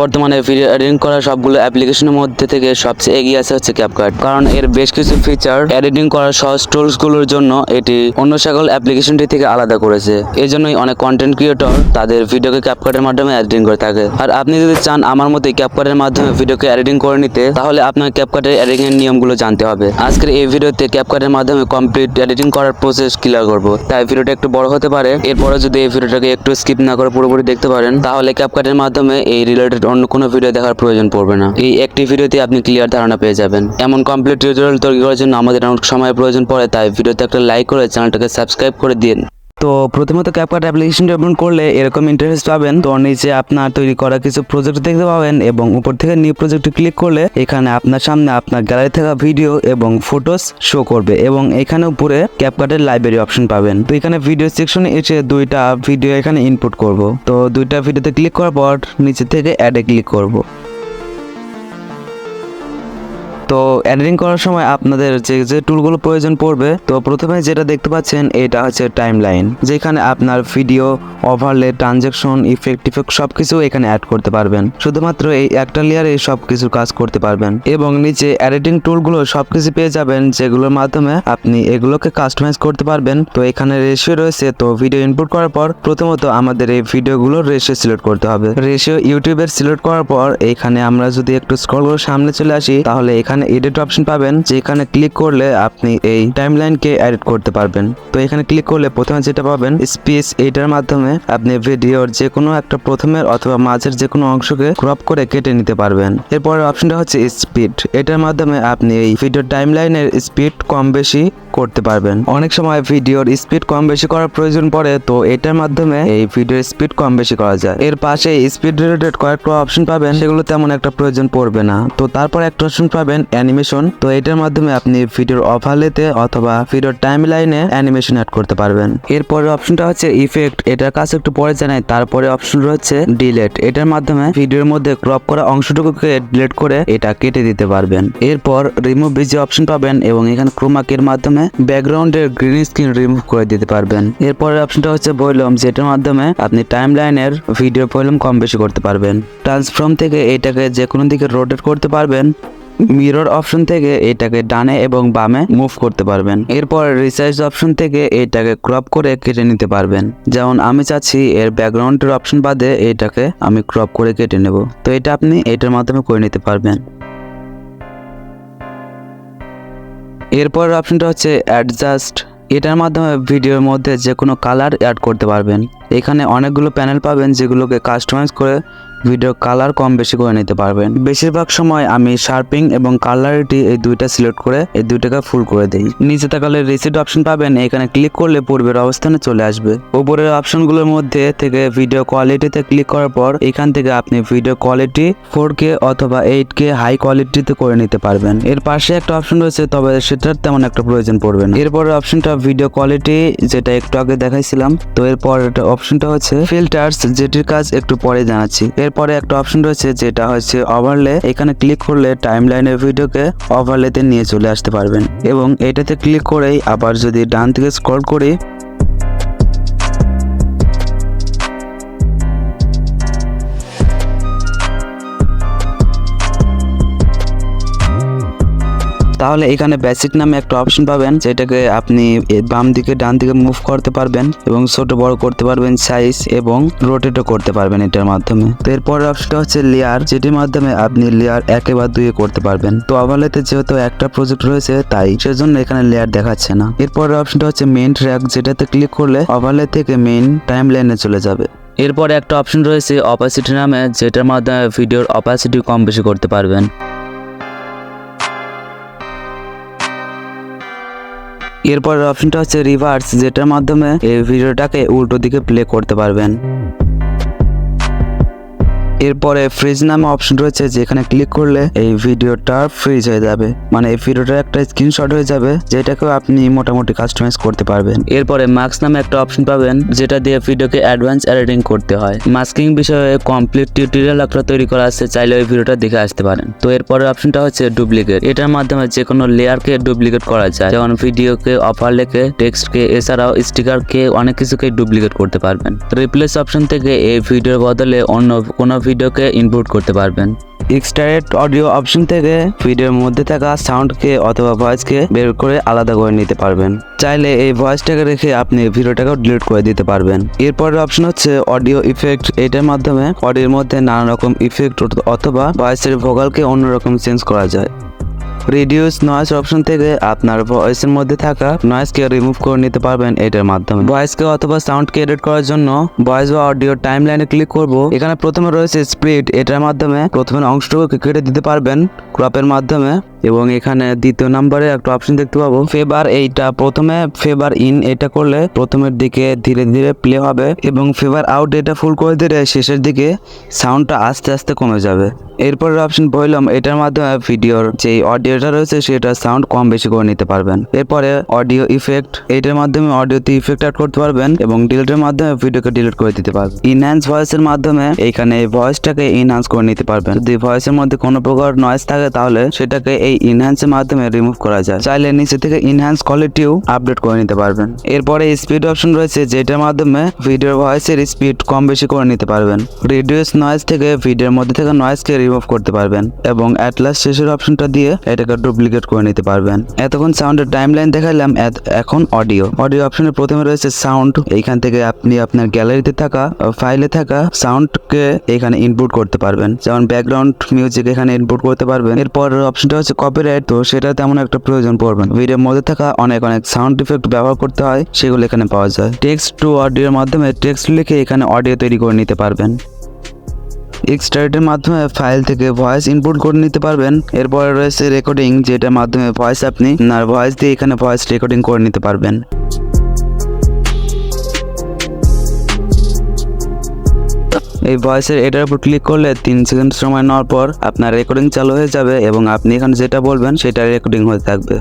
বর্তমানে এডিটিং করা সবগুলো অ্যাপ্লিকেশনের মধ্যে থেকে সবচেয়ে এগিয়ে আছে হচ্ছে ক্যাপকাট কারণ এর বেশ কিছু ফিচার এডিটিং করার সহজ টুলসগুলোর জন্য এটি অন্য সকল অ্যাপ্লিকেশনটি থেকে আলাদা করেছে। এই জন্যই অনেক কন্টেন্ট ক্রিয়েটর তাদের ভিডিওকে ক্যাপকাটের মাধ্যমে এডিটিং করে থাকে। আর আপনি যদি চান আমার মতো ক্যাপকাটের মাধ্যমে ভিডিওকে এডিটিং করে নিতে, তাহলে আপনার ক্যাপকাটের এডিটিং এর নিয়মগুলো জানতে হবে। আজকের এই ভিডিওতে ক্যাপকাটের মাধ্যমে কমপ্লিট এডিটিং করার প্রসেস ক্লিয়ার করব। তাই ভিডিওটা একটু বড় হতে পারে। এরপরে যদি এই ভিডিওটাকে একটু স্কিপ না করে পুরোপুরি দেখতে পারেন, তাহলে ক্যাপকাটের মাধ্যমে এই রিলেটেড অন্য কোনো ভিডিও দেখার প্রয়োজন পড়বে না। এই একটি ভিডিওতে আপনি ক্লিয়ার ধারণা পেয়ে যাবেন। এমন কমপ্লিট টিউটোরিয়াল তৈরি করার জন্য আমাদের অনেক সময় প্রয়োজন পড়ে, তাই ভিডিওতে একটা লাইক করে চ্যানেলটাকে সাবস্ক্রাইব করে দিন। তো প্রথমত ক্যাপকাট অ্যাপ্লিকেশনটি ওপেন করলে এরকম ইন্টারফেস পাবেন। তো নিচে আপনার তৈরি করা কিছু প্রজেক্ট দেখতে পাবেন এবং উপর থেকে নিউ প্রজেক্টে ক্লিক করলে এখানে আপনার সামনে আপনার গ্যালারি থাকা ভিডিও এবং ফটোস শো করবে এবং এখানে উপরে ক্যাপকাটের লাইব্রেরি অপশন পাবেন। তো এখানে ভিডিও সেকশনে এসে দুইটা ভিডিও এখানে ইনপুট করব। তো দুইটা ভিডিওতে ক্লিক করার পর নিচে থেকে অ্যাডে ক্লিক করব। তো এডিটিং করার সময় আপনাদের যে যে টুলগুলো প্রয়োজন পড়বে, তো প্রথমে যেটা দেখতে পাচ্ছেন, এটা হচ্ছে টাইম লাইন যেখানে আপনার video overlay transaction effect effect সব কিছু এখানে অ্যাড করতে পারবেন। শুধুমাত্র এই একটা লেয়ারে সব কিছু কাজ করতে পারবেন। এবং নিচে এডিটিং টুলগুলো সব কিছু পেয়ে যাবেন, যেগুলোর মাধ্যমে আপনি এগুলোকে কাস্টমাইজ করতে পারবেন। তো এখানে রেশিও রয়েছে, তো ভিডিও ইনপুট করার পর প্রথমত আমাদের এই ভিডিওগুলোর রেশিও সিলেক্ট করতে হবে। রেশিও ইউটিউবের সিলেক্ট করার পর এখানে আমরা যদি একটু স্ক্রল করে সামনে চলে আসি, তাহলে এখানে এডিট অপশন পাবেন, যেখানে ক্লিক করলে আপনি এই টাইমলাইনকে এডিট করতে পারবেন। তো এখানে ক্লিক করলে প্রথমে যেটা পাবেন স্পেস এইটার মাধ্যমে আপনি ভিডিওর যে কোনো একটা প্রথমের অথবা মাঝের যে কোনো অংশকে ক্রপ করে কেটে নিতে পারবেন। এরপরের অপশনটা হচ্ছে স্পিড এটার মাধ্যমে আপনি এই ভিডিও টাইমলাইনের স্পিড কম বেশি করতে পারবেন। অনেক সময় ভিডিওর স্পিড কম বেশি করার প্রয়োজন পড়ে, তো এটার মাধ্যমে এই ভিডিওর স্পিড কম বেশি করা যায়। এর পাশে স্পিড রিলেটেড কয়েকটা অপশন পাবেন, সেগুলো তেমন একটা প্রয়োজন পড়বে না। তো তারপর একটা অপশন পাবেন অ্যানিমেশন তো এটার মাধ্যমে আপনি ভিডিওর ওভারলেতে অথবা ভিডিওর টাইম লাইনে অ্যানিমেশন অ্যাড করতে পারবেন। এরপরের অপশনটা হচ্ছে ইফেক্ট এটার কাছে একটু পরে জানাই, তারপরে অপশন রয়েছে ডিলেট এটার মাধ্যমে ভিডিওর মধ্যে ক্রপ করা অংশটুকুকে ডিলেট করে এটা কেটে দিতে পারবেন। এরপর রিমুভ বিজি অপশন পাবেন এবং এখানে ক্রোমাকের মাধ্যমে ব্যাকগ্রাউন্ডের গ্রিন স্ক্রিন রিমুভ করে দিতে পারবেন। এরপরের অপশনটা হচ্ছে ভলিউম যেটার মাধ্যমে আপনি টাইম লাইনের ভিডিও ভলিউম কম বেশি করতে পারবেন। ট্রান্সফর্ম থেকে এটাকে যে কোনো দিকে রোটেট করতে পারবেন। মিরর অপশন থেকে এটাকে ডানে এবং বামে মুভ করতে পারবেন। এরপর রিসাইজ অপশন থেকে এটাকে ক্রপ করে কেটে নিতে পারবেন। যেমন আমি চাচ্ছি এর ব্যাকগ্রাউন্ডের অপশন বাদে এটাকে আমি ক্রপ করে কেটে নেব। তো এটা আপনি এটার মাধ্যমে করে নিতে পারবেন। এরপর অপশনটা হচ্ছে অ্যাডজাস্ট এটার মাধ্যমে ভিডিওর মধ্যে যে কোনো কালার অ্যাড করতে পারবেন। এখানে অনেকগুলো প্যানেল পাবেন যেগুলোকে কাস্টমাইজ করে ভিডিও কালার কম বেশি করে নিতে পারবেন। বেশিরভাগ সময় আমি শার্পিং এবং কালারিটি এই দুইটা সিলেক্ট করে এই দুইটাকে ফুল করে দিই। নিচে তাকালে রিসিট অপশন পাবেন, এখানে ক্লিক করলে পূর্বের অবস্থানে চলে আসবে। উপরের অপশনগুলোর মধ্যে থেকে ভিডিও কোয়ালিটিতে ক্লিক করার পর এখান থেকে আপনি ভিডিও কোয়ালিটি ফোর কে অথবা এইট কে হাই কোয়ালিটিতে করে নিতে পারবেন। এর পাশে একটা অপশন রয়েছে, তবে সেটার তেমন একটা প্রয়োজন পড়বে না। এরপরের অপশনটা ভিডিও কোয়ালিটি, যেটা একটু আগে দেখাইছিলাম। তো এরপর অপশনটা হচ্ছে ফিল্টার্স, যেটির কাজ একটু পরে জানাচ্ছি। এরপরে একটা অপশন রয়েছে যেটা হচ্ছে ওভারলে এখানে ক্লিক করলে টাইম লাইনের ভিডিওকে ওভারলেতে নিয়ে চলে আসতে পারবেন। এবং এটাতে ক্লিক করেই আবার যদি ডান থেকে স্ক্রল করি তাহলে এখানে বেসিক নামে একটা অপশন পাবেন, যেটাকে আপনি বাম দিকে, ডান দিকে মুভ করতে পারবেন এবং ছোট বড় করতে পারবেন সাইজ এবং রোটেটও করতে পারবেন এটার মাধ্যমে। তো এরপরের অপশনটা হচ্ছে লেয়ার যেটির মাধ্যমে আপনি লেয়ার একে বা দুয়ে করতে পারবেন। তো ওভারলেতে যেহেতু একটা প্রজেক্ট রয়েছে, তাই সেজন্য এখানে লেয়ার দেখাচ্ছে না। এরপরের অপশনটা হচ্ছে মেইন ট্র্যাক যেটাতে ক্লিক করলে ওভারলে থেকে মেইন টাইম লাইনে চলে যাবে। এরপরে একটা অপশন রয়েছে অপাসিটি নামে, যেটার মাধ্যমে ভিডিওর অপাসিটি কম বেশি করতে পারবেন। এরপরের অপশনটা হচ্ছে রিভার্স যেটার মাধ্যমে এই ভিডিওটাকে উল্টো দিকে প্লে করতে পারবেন। এরপরে ফ্রিজ নামে অপশন রয়েছে যেখানে ক্লিক করলে এই ভিডিওটা ফ্রিজ হয়ে যাবে। মানে এই ভিডিওটা একটা স্ক্রিনশট হয়ে যাবে যেটাকেও আপনি মোটামুটি কাস্টমাইজ করতে পারবেন। এরপরে মাস্ক নামে একটা অপশন পাবেন যেটা দিয়ে ভিডিওকে অ্যাডভান্স এডিটিং করতে হয়। মাস্কিং বিষয়ে কমপ্লিট টিউটোরিয়াল একটা তৈরি করা আছে, চাইলে ওই ভিডিওটা দেখে আসতে পারেন। তো এরপরে অপশনটা হচ্ছে ডুপ্লিকেট এটার মাধ্যমে যে কোনো লেয়ারকে ডুপ্লিকেট করা যায়। যেমন ভিডিওকে অফার লেখে টেক্সটকে এছাড়াও স্টিকারকে অনেক কিছুকে ডুপ্লিকেট করতে পারবেন। রিপ্লেস অপশন থেকে এই ভিডিওর বদলে অন্য কোনো ভিডিওকে ইনপুট করতে পারবেন। এক্সট্রাক্ট অডিও অপশন থেকে ভিডিওর মধ্যে থাকা সাউন্ডকে অথবা ভয়েসকে বের করে আলাদা করে নিতে পারবেন। চাইলে এই ভয়েসটাকে রেখে আপনি ভিডিওটাকেও ডিলিট করে দিতে পারবেন। এরপরের অপশন হচ্ছে অডিও ইফেক্ট এটার মাধ্যমে অডিওর মধ্যে নানা রকম ইফেক্ট অথবা ভয়েসের ভোকালকে অন্যরকম চেঞ্জ করা যায়। রিডিউস নয়েস অপশন থেকে আপনার ভয়েসের মধ্যে থাকা নয়েজকে রিমুভ করে নিতে পারবেন এটার মাধ্যমে। ভয়েসকে অথবা সাউন্ডকে এডিট করার জন্য ভয়েস বা অডিও টাইম লাইনে ক্লিক করব। এখানে প্রথমে রয়েছে স্প্লিট এটার মাধ্যমে প্রথমে অংশটুকু কেটে দিতে পারবেন। ক্রপের মাধ্যমে। এবং এখানে দ্বিতীয় নম্বরে একটা অপশন দেখতে পাবো। ফেভার এইটা প্রথমে ফেভার ইন এটা করলে প্রথমের দিকে ধীরে ধীরে প্লে হবে এবং ফেভার আউট এটা ফুল করে দিলে শেষের দিকে সাউন্ডটা আস্তে আস্তে কমে যাবে। এরপরের অপশন বললাম, এটার মাধ্যমে ভিডিওর যে অডিওটা রয়েছে সেটা সাউন্ড কম বেশি করে নিতে পারবেন। এরপরে অডিও ইফেক্ট এটার মাধ্যমে অডিওতে ইফেক্ট অ্যাড করতে পারবেন এবং ডিলিটের মাধ্যমে ভিডিওকে ডিলিট করে দিতে পারবেন। ইনহ্যান্স ভয়েসের মাধ্যমে এখানে ভয়েসটাকে ইনহ্যান্স করে নিতে পারবেন। যদি ভয়েসের মধ্যে কোনো প্রকার নয়েজ থাকে তাহলে সেটাকে এই ইনহ্যান্সের মাধ্যমে রিমুভ করা যায়। চাইলে নিচে থেকে ইনহ্যান্স কোয়ালিটিও আপডেট করে নিতে পারবেন। এরপরে স্পিড অপশন রয়েছে, যেটার মাধ্যমে ভিডিওর ভয়েসের স্পিড কম বেশি করে নিতে পারবেন। রিডিউস নয়েজ থেকে ভিডিওর মধ্যে থেকে নয়েজকে রিমুভ করতে পারবেন এবং অ্যাট লাস্ট শেষের অপশনটা দিয়ে এটাকে ডুপ্লিকেট করে নিতে পারবেন। এতক্ষণ সাউন্ডের টাইম লাইন দেখালাম এখন অডিও অডিও অপশনের প্রথমে রয়েছে সাউন্ড এইখান থেকে আপনি আপনার গ্যালারিতে থাকা ফাইলে থাকা সাউন্ডকে এখানে ইনপুট করতে পারবেন। যেমন ব্যাকগ্রাউন্ড মিউজিক এখানে ইনপুট করতে পারবেন। এরপর অপশনটা হচ্ছে কপিরাইট তো সেটা তেমন একটা প্রয়োজন পড়বে না। ভিডিওর মধ্যে থাকা অনেক অনেক সাউন্ড ইফেক্ট ব্যবহার করতে হয়, সেগুলো এখানে পাওয়া যায়। টেক্সট টু অডিওর মাধ্যমে টেক্সট লিখে এখানে অডিও তৈরি করে নিতে পারবেন। এক্সট্রাইটের মাধ্যমে ফাইল থেকে ভয়েস ইনপুট করে নিতে পারবেন। এরপরে রয়েছে রেকর্ডিং যেটার মাধ্যমে ভয়েস আপনি আপনার ভয়েস দিয়ে এখানে ভয়েস রেকর্ডিং করে নিতে পারবেন। এই ভয়েসের এটার উপর ক্লিক করলে তিন সেকেন্ড সময় নেওয়ার পর আপনার রেকর্ডিং চালু হয়ে যাবে এবং আপনি এখানে যেটা বলবেন সেটা রেকর্ডিং হতে থাকবে।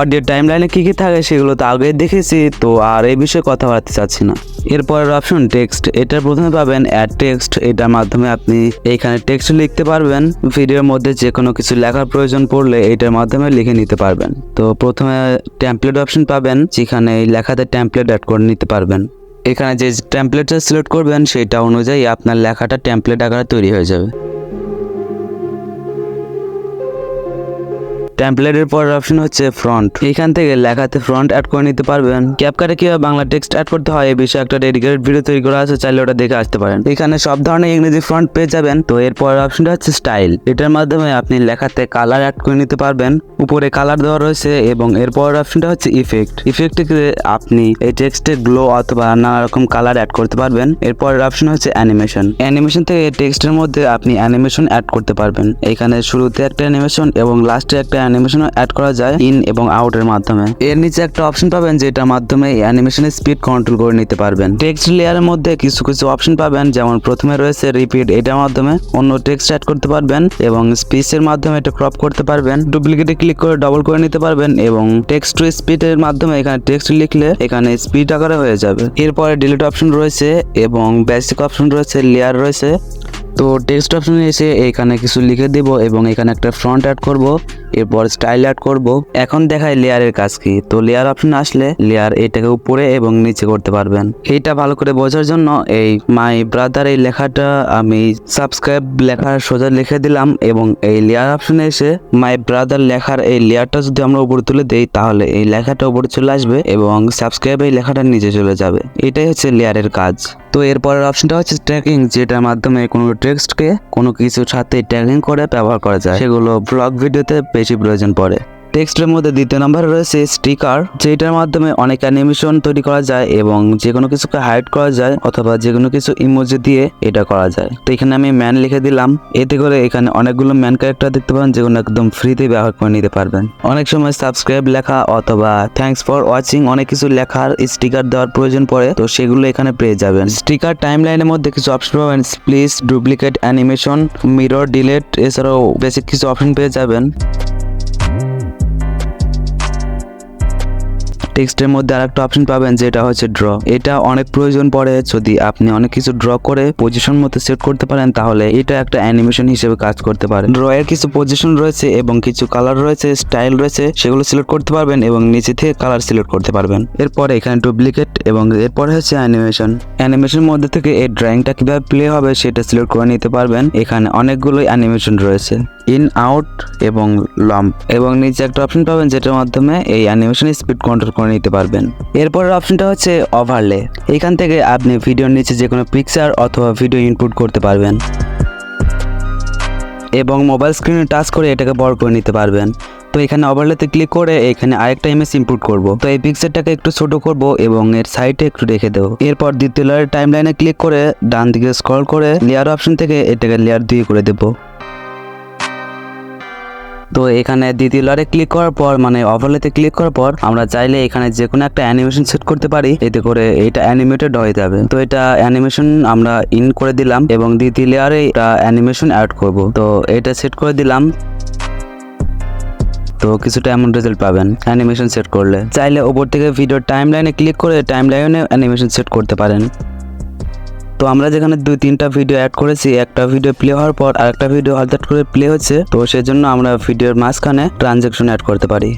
অডিও টাইম লাইনে কী কী থাকে সেগুলো তো আগে দেখেছি, তো আর এই বিষয়ে কথা বলতে চাচ্ছি না। এরপরের অপশন টেক্সট এটার প্রথমে পাবেন অ্যাড টেক্সট এটার মাধ্যমে আপনি এইখানে টেক্সট লিখতে পারবেন। ভিডিওর মধ্যে যে কোনো কিছু লেখার প্রয়োজন পড়লে এটার মাধ্যমে লিখে নিতে পারবেন। তো প্রথমে ট্যাম্পলেট অপশন পাবেন, যেখানে এই লেখাতে ট্যাম্পলেট অ্যাড করে নিতে পারবেন। এখানে যে টেমপ্লেটটা সিলেক্ট করবেন সেটা অনুযায়ী আপনার লেখাটা টেম্পলেট আকারে তৈরি হয়ে যাবে। টেমপ্লেটের পরের অপশন হচ্ছে ফ্রন্ট এখান থেকে লেখাতে ফ্রন্ট অ্যাড করে নিতে পারবেন। ক্যাপকারে কীভাবে বাংলা টেক্সট অ্যাড করতে হয় এই বিষয়ে একটা ডেডিকেটেড ভিডিও তৈরি করা আছে, চাইলে ওটা দেখে আসতে পারেন। এখানে সব ধরনের ইংরেজি ফ্রন্ট পেয়ে যাবেন। তো এর পরের অপশনটা হচ্ছে স্টাইল এটার মাধ্যমে আপনি লেখাতে কালার অ্যাড করে নিতে পারবেন। উপরে কালার দেওয়া রয়েছে এবং এর পরের অপশনটা হচ্ছে ইফেক্ট ইফেক্টে আপনি এই টেক্সটে গ্লো অথবা নানা রকম কালার অ্যাড করতে পারবেন। এরপরের অপশন হচ্ছে অ্যানিমেশন অ্যানিমেশন থেকে টেক্সটের মধ্যে আপনি অ্যানিমেশন অ্যাড করতে পারবেন। এখানে শুরুতে একটা অ্যানিমেশন এবং লাস্টে একটা অ্যানিমেশন অ্যাড করা যায় ইন এবং আউটের মাধ্যমে। এর নিচে একটা অপশন পাবেন যেটার মাধ্যমে অ্যানিমেশনের স্পিড কন্ট্রোল করে নিতে পারবেন। টেক্সট লেয়ারের মধ্যে কিছু কিছু অপশন পাবেন, যেমন প্রথমে রয়েছে রিপিট এটার মাধ্যমে। অন্য টেক্সট অ্যাড করতে পারবেন এবং স্পিচের মাধ্যমে এটা ক্রপ করতে পারবেন। ডুপ্লিকেটে ক্লিক করে ডবল করে নিতে পারবেন এবং টেক্সট টু স্পিডের মাধ্যমে এখানে টেক্সট লিখলে এখানে স্পিড আকারে হয়ে যাবে। এরপরে ডিলিট অপশন রয়েছে এবং বেসিক অপশন রয়েছে লেয়ার রয়েছে। তো টেক্সট অপশনে এসে এখানে কিছু লিখে দেব এবং এখানে একটা ফ্রন্ট অ্যাড করব। এরপর স্টাইল আর্ট করব। এখন দেখায় লেয়ারের কাজ কি। তো লেয়ার অপশন আসলে লেয়ার এটাকে উপরে এবং নিচে করতে পারবেন। এইটা ভালো করে বোঝার জন্য এই মাই ব্রাদার এই লেখাটা আমি সাবস্ক্রাইব লেখার সোজা লিখে দিলাম এবং এই লেয়ার অপশনে এসে মাই ব্রাদার লেখার এই লেয়ারটা যদি আমরা উপরে তুলে দেই, তাহলে এই লেখাটা উপরে চলে আসবে এবং সাবস্ক্রাইব এই লেখাটা নিচে চলে যাবে। এটাই হচ্ছে লেয়ারের কাজ। তো এরপরের অপশনটা হচ্ছে ট্র্যাকিং যেটার মাধ্যমে কোনো টেক্সটকে কোনো কিছুর সাথে ট্র্যাকিং করে ব্যবহার করা যায়। সেগুলো ব্লগ ভিডিওতে প্রয়োজন পড়ে। টেক্সটের মধ্যে দ্বিতীয় নম্বরে রয়েছে স্টিকার যেটার মাধ্যমে অনেক অ্যানিমেশন তৈরি করা যায় এবং যে কোনো কিছুকে হাইড করা যায় অথবা যে কোনো কিছু ইমোজি দিয়ে এটা করা যায়। তো এখানে আমি ম্যান লিখে দিলাম। এতে করে এখানে অনেকগুলো ম্যান ক্যারেক্টার দেখতে পাবেন যেগুলো একদম ফ্রিতে ব্যবহার করে নিতে পারবেন। অনেক সময় সাবস্ক্রাইব লেখা অথবা থ্যাঙ্কস ফর ওয়াচিং অনেক কিছু লেখার স্টিকার দেওয়ার প্রয়োজন পড়ে, তো সেগুলো এখানে পেয়ে যাবেন। স্টিকার টাইম লাইনের মধ্যে কিছু অপশন পাবেন। Please duplicate animation, mirror delete, এছাড়াও বেসিক কিছু অপশন পেয়ে যাবেন। টেক্সটের মধ্যে আরেকটা অপশন পাবেন যেটা হচ্ছে ড্র এটা অনেক প্রয়োজন পড়ে। যদি আপনি অনেক কিছু ড্র করে পজিশন মতো সেট করতে পারেন, তাহলে এটা একটা অ্যানিমেশন হিসেবে কাজ করতে পারে। ড্র এর কিছু পজিশন রয়েছে এবং কিছু কালার রয়েছে স্টাইল রয়েছে, সেগুলো সিলেক্ট করতে পারবেন এবং নিচে থেকে কালার সিলেক্ট করতে পারবেন। এরপরে এখানে ডুপ্লিকেট এবং এরপরে হচ্ছে অ্যানিমেশন অ্যানিমেশন মধ্যে থেকে এই ড্রয়িংটা কীভাবে প্লে হবে সেটা সিলেক্ট করে নিতে পারবেন। এখানে অনেকগুলো অ্যানিমেশন রয়েছে। ইন আউট এবং লম্প এবং নিচে একটা অপশন পাবেন যেটার মাধ্যমে এই অ্যানিমেশন স্পিড কন্ট্রোল করে নিতে পারবেন। এরপরের অপশনটা হচ্ছে ওভারলে এখান থেকে আপনি ভিডিওর নিচে যে কোনো পিকচার অথবা ভিডিও ইনপুট করতে পারবেন। এবং মোবাইল স্ক্রিনে টাচ করে এটাকে বড় করে নিতে পারবেন। তো এখানে ওভারলেতে ক্লিক করে এখানে আরেকটা ইমেজ ইনপুট করব। তো এই পিকচারটাকে একটু ছোট করব এবং এর সাইডে একটু রেখে দেবো। এরপর দ্বিতীয় লেয়ারের টাইম লাইনে ক্লিক করে ডান দিকে স্ক্রল করে লেয়ার অপশন থেকে এটাকে লেয়ার দুই করে দেবো। তো এখানে দ্বিতীয় লেয়ারে ক্লিক করার পর মানে ওভারলেতে ক্লিক করার পর, আমরা চাইলে এখানে যে কোনো একটা অ্যানিমেশন সেট করতে পারি। এতে করে এটা অ্যানিমেটেড হয়ে যাবে। তো এটা অ্যানিমেশন আমরা ইন করে দিলাম এবং দ্বিতীয় লেয়ারে এটা অ্যানিমেশন অ্যাড করব। তো এটা সেট করে দিলাম। তো কিছুটা এমন রেজাল্ট পাবেন অ্যানিমেশন সেট করলে। চাইলে ওপর থেকে ভিডিও টাইম লাইনে ক্লিক করে টাইম লাইনে অ্যানিমেশন সেট করতে পারেন। তো আমরা যেখানে দুই, তিনটা ভিডিও অ্যাড করেছি, একটা ভিডিও প্লে হওয়ার পর আরেকটা ভিডিও হঠাৎ করে প্লে হচ্ছে, তো সেজন্য আমরা ভিডিওর মাঝখানে ট্রানজেকশন অ্যাড করতে পারি।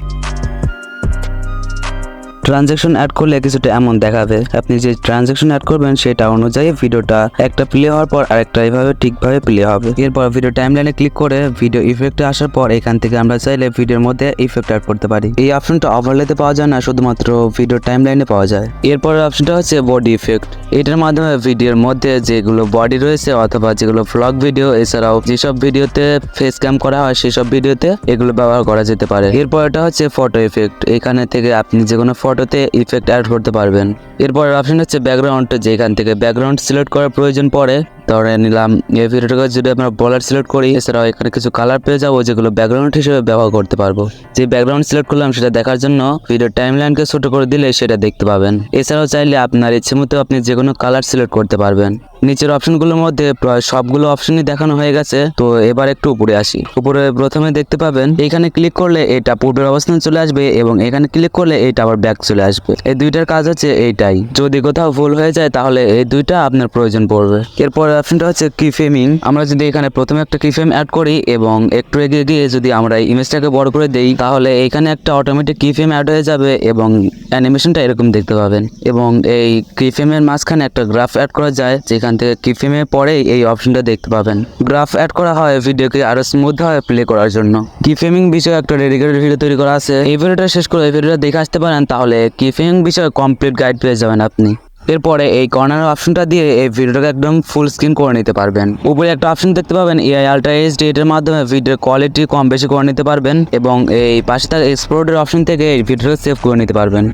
ট্রানজ্যাকশন অ্যাড করলে কিছুটা এমন দেখাবে। আপনি যে ট্রানজ্যাকশন অ্যাড করবেন সেটা অনুযায়ী ভিডিওটা একটা প্লে হওয়ার পর আরেকটা এইভাবে ঠিকভাবে প্লে হবে। এরপর ভিডিও টাইমলাইনে ক্লিক করে ভিডিও ইফেক্টে আসার পর এখান থেকে আমরা চাইলে ভিডিওর মধ্যে ইফেক্ট অ্যাড করতে পারি। এই অপশনটা ওভারলেতে পাওয়া যায় না, শুধুমাত্র ভিডিও টাইমলাইনে পাওয়া যায়। এরপরের অপশনটা হচ্ছে বডি ইফেক্ট এটার মাধ্যমে ভিডিওর মধ্যে যেগুলো বডি রয়েছে অথবা যেগুলো ফ্লগ ভিডিও এছাড়াও যেসব ভিডিওতে ফেস ক্যাম করা হয় সেসব ভিডিওতে এগুলো ব্যবহার করা যেতে পারে। এরপর এটা হচ্ছে ফটো ইফেক্ট এখানে থেকে আপনি যে কোনো ফটোতে ইফেক্ট অ্যাড করতে পারবেন। এরপরের অপশন হচ্ছে ব্যাকগ্রাউন্ড যেখান থেকে ব্যাকগ্রাউন্ড সিলেক্ট করার প্রয়োজন পড়ে। ধরে নিলাম। এই ভিডিওটাকে যদি আমরা বলার সিলেক্ট করি, এছাড়াও এখানে কিছু কালার পেয়ে যাব, যেগুলো ব্যাকগ্রাউন্ড হিসেবে ব্যবহার করতে পারব। যে ব্যাকগ্রাউন্ড সিলেক্ট করলাম, সেটা দেখার জন্য ভিডিও টাইম লাইনকে ছোট করে দিলে সেটা দেখতে পাবেন। এছাড়াও চাইলে আপনার ইচ্ছে মতো আপনি যে কোনো কালার সিলেক্ট করতে পারবেন। নিচের অপশনগুলোর মধ্যে প্রায় সবগুলো অপশনই দেখানো হয়ে গেছে। তো এবার একটু উপরে আসি। উপরে প্রথমে দেখতে পাবেন, এখানে ক্লিক করলে এটা পূর্বের অবস্থানে চলে আসবে এবং এখানে ক্লিক করলে এটা আবার ব্যাক চলে আসবে। এই দুইটার কাজ হচ্ছে এইটাই। যদি কোথাও ভুল হয়ে যায়, তাহলে এই দুইটা আপনার প্রয়োজন পড়বে। এরপর অপশনটা হচ্ছে কি ফ্রেমিং আমরা যদি এখানে প্রথমে একটা কি ফ্রেম অ্যাড করি এবং একটু এগিয়ে গিয়ে যদি আমরা ইমেজটাকে বড় করে দেই, তাহলে এখানে একটা অটোমেটিক কি ফ্রেম অ্যাড হয়ে যাবে এবং অ্যানিমেশনটা এরকম দেখতে পাবেন। এবং এই কি ফ্রেমের মাঝখানে একটা গ্রাফ অ্যাড করা যায়, যেখান থেকে কি ফ্রেমে পরেই এই অপশনটা দেখতে পাবেন। গ্রাফ অ্যাড করা হয় ভিডিওকে আরও স্মুথ হয় প্লে করার জন্য। কি ফ্রেমিং বিষয়ে একটা ডেডিকেটেড ভিডিও তৈরি করা আছে। এই ভিডিওটা শেষ করে এই ভিডিওটা দেখে আসতে পারেন, তাহলে কি ফ্রেমিং বিষয়ে কমপ্লিট গাইড পেয়ে যাবেন আপনি। এরপরে এই কর্নার অপশনটা দিয়ে এই ভিডিওটাকে একদম ফুল স্ক্রিন করে নিতে পারবেন। উপরে একটা অপশন দেখতে পাবেন এআই আলট্রা এইচডি এটার মাধ্যমে ভিডিওর কোয়ালিটি কম বেশি করে নিতে পারবেন এবং এই পাশে তার এক্সপ্লোরের অপশন থেকে এই ভিডিওটা সেভ করে নিতে পারবেন।